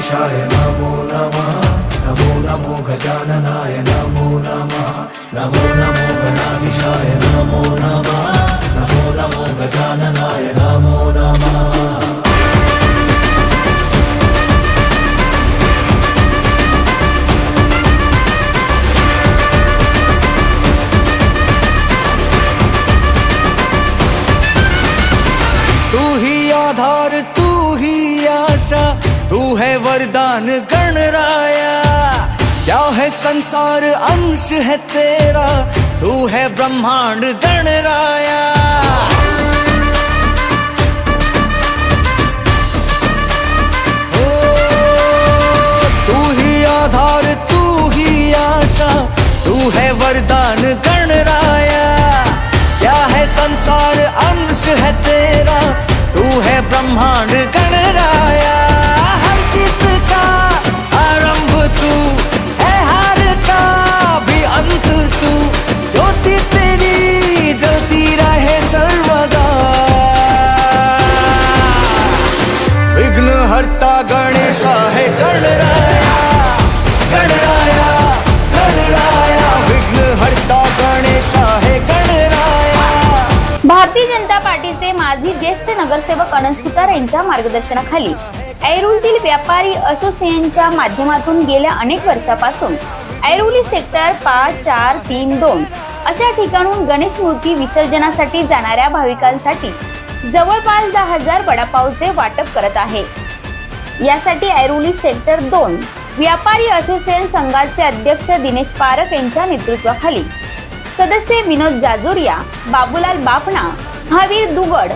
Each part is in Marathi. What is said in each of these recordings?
गणाधीशाय नमो नमः नमो नमो गजाननाय नमो नमः नमो नमो गणाधीशाय नमो नमः नमो नमो गजाननाय नमो नमः। तू ही आधार तू ही आशा तू है वरदान गणराया क्या है संसार अंश है तेरा? तू है ब्रह्मांड गणराया तू ही आधार, तू ही आशा। तू है वरदान गणराया क्या है संसार अंश है तेरा? तू है ब्रह्मांड गणराया तू, है हार का भी अंत तू। ज्योति तेरी जलती रहे सर्वदा। विघ्न हरता गणेशा है गणराया गणराया। नगरसेवक अनंत सुतार यांच्या मार्गदर्शनाखाली ऐरोलीतील व्यापारी असोसिएशनच्या माध्यमातून गेल्या अनेक वर्षापासून ऐरोली सेक्टर पाच चार तीन दोन अशा ठिकाणून गणेश मूर्ती विसर्जनासाठी जाणाऱ्या भाविकांसाठी जवळपास दहा हजार वडापावचे वाटप करत आहे. यासाठी ऐरोली सेक्टर दोन व्यापारी असोसिएशन संघाचे अध्यक्ष दिनेश पारख यांच्या नेतृत्वाखाली सदस्य विनोद जाजुरिया बाबूलाल बापणा महावीर दुगड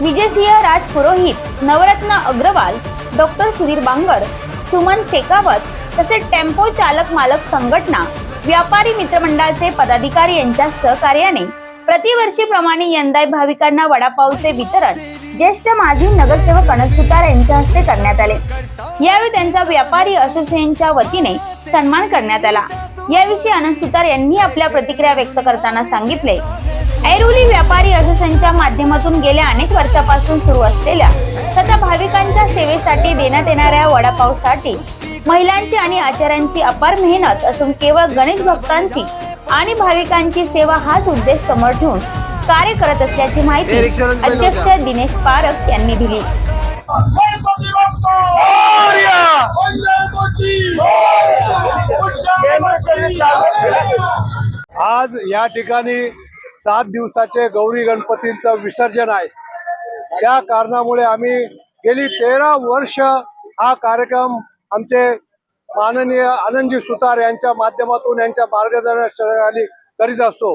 विजयसिंह राज पुरोहित नवरत्न अग्रवाल डॉक्टर सुधीर बांगर सुमन शेकावत तसेच टेम्पो चालक मालक संघटना व्यापारी मित्रमंडळाचे पदाधिकारी यांच्या सहकार्याने प्रतिवर्षीप्रमाणे यंदा भाविकांना वडापावचे वितरण ज्येष्ठ माजी नगरसेवक अनंत सुतार यांच्या हस्ते करण्यात आले. यावेळी त्यांचा व्यापारी असोसिएशनच्या वतीने सन्मान करण्यात आला. याविषयी अनंत सुतार यांनी आपल्या प्रतिक्रिया व्यक्त करताना सांगितले ऐरोली व्यापारी असोसिएशनच्या माध्यमातून गेल्या अनेक वर्षापासून सुरू असलेल्या तथा भाविकांच्या सेवेसाठी देण्यात येणाऱ्या वडापावसाठी महिलांची आणि आचार्यांची अपार मेहनत असून केवळ गणेश भक्तांची आणि भाविकांची सेवा हाच उद्देश समोर ठेवून कार्य करत असल्याची माहिती अध्यक्ष दिनेश पारख यांनी दिली. आज या ठिकाणी सात दिवसाचे गौरी गणपतींचं विसर्जन आहे. त्या कारणामुळे आम्ही गेली तेरा वर्ष हा कार्यक्रम आमचे माननीय आनंदजी सुतार यांच्या माध्यमातून यांच्या मार्गदर्शनाखाली करीत असतो.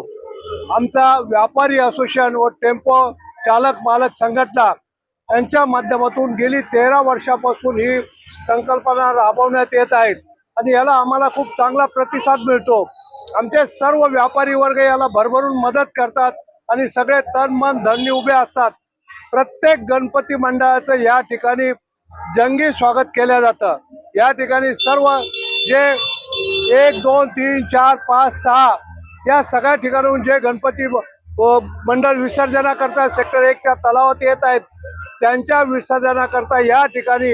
आमचा व्यापारी असोसिएशन व टेम्पो चालक मालक संघटना यांच्या माध्यमातून गेली तेरा वर्षापासून ही संकल्पना राबवण्यात येत आहेत आणि याला आम्हाला खूप चांगला प्रतिसाद मिळतो. आमचे सर्व व्यापारी वर्ग याला भरभरून मदत करतात आणि सगळे तन मन धन्य उभे असतात. प्रत्येक गणपती मंडळाचं या ठिकाणी जंगी स्वागत केलं जातं. या ठिकाणी सर्व जे एक दोन तीन चार पाच सहा या सगळ्या ठिकाणाहून जे गणपती मंडळ विसर्जना मंडळ विसर्जनाकरता सेक्टर एकच्या तलावात येत आहेत त्यांच्या विसर्जनाकरता या ठिकाणी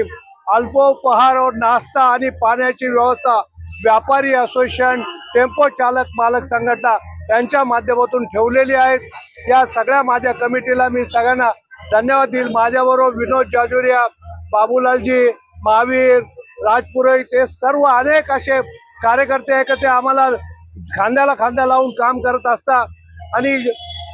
अल्पोपहार नाश्ता आणि पाण्याची व्यवस्था व्यापारी असोसिएशन टेम्पो चालक मालक संघटना यांच्या माध्यमातून ठेवलेली आहेत. या सगळ्या माझ्या कमिटीला मी सगळ्यांना धन्यवाद देईल. माझ्याबरोबर विनोद जाजुरिया बाबूलालजी महावीर राजपुरोहित हे सर्व अनेक असे कार्यकर्ते आहे का ते आम्हाला खांद्याला खांदा लावून काम करत असतात. आणि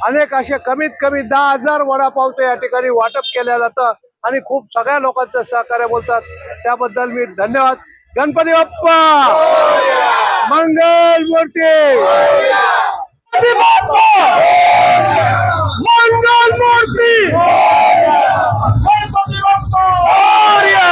अनेक असे कमीत कमी दहा हजार वडापावचं या ठिकाणी वाटप केलं जातं आणि खूप सगळ्या लोकांचं सहकार्य बोलतात. त्याबद्दल मी धन्यवाद. गणपती बाप्पा! मंगल मूर्ती. मंगल मूर्ती. मोरया!